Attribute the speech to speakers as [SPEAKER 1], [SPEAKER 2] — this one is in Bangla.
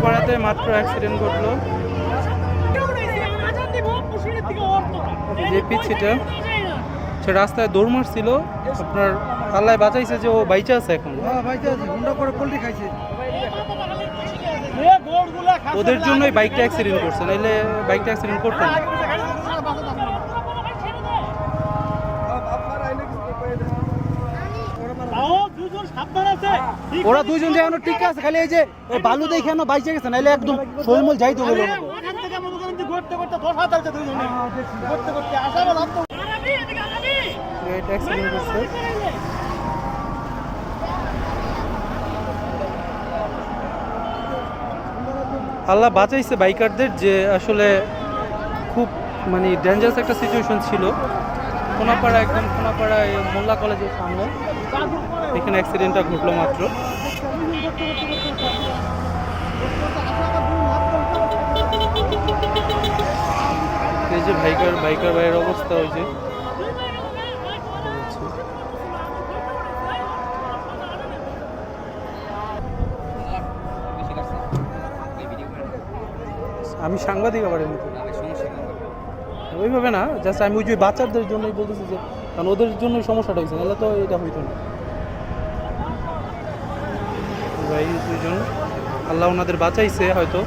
[SPEAKER 1] রাস্তায় মাত্র অ্যাক্সিডেন্ট ঘটলো। যে পিচ্ছিটা সে রাস্তায় দৌড় মারছিল। আপনার আল্লাহ বাঁচাইছে যে ও বাইচা আছে এখন।
[SPEAKER 2] হ্যাঁ
[SPEAKER 1] ওদের জন্যই বাইকটা অ্যাক্সিডেন্ট করছে নাহলে বাইকটা অ্যাক্সিডেন্ট করতাম না।
[SPEAKER 2] ওরা দুইজন যে ঠিক আছে খালি এই যে বালু দেখে এখনও বাইচে গেছে নাহলে একদম শৈলমল যাইতো বলে
[SPEAKER 1] গাড়িটা অ্যাক্সিডেন্ট করছে আল্লাহ বাঁচাইছে বাইকারদের যে আসলে খুব মানে ডেঞ্জারাস একটা সিচুয়েশন ছিল। কোনাপাড়া একদম কোনাপাড়া এই মোল্লা কলেজের সামনে। এখানে অ্যাক্সিডেন্টটা ঘটলো মাত্র। এই যে বাইকার বাইকার ভাইয়ের অবস্থা ওই যে। আমি সাংবাদিক আবার এমনিতে। ওইভাবে না জাস্ট আমি ওই যে বাচ্চাদের জন্যই বলতেছি যে, কারণ ওদের জন্য সমস্যাটা হয়েছে, নাহলে তো এটা হইতো না। ভাই দুজন আল্লাহ ওনাদের বাঁচাইছে হয়তো।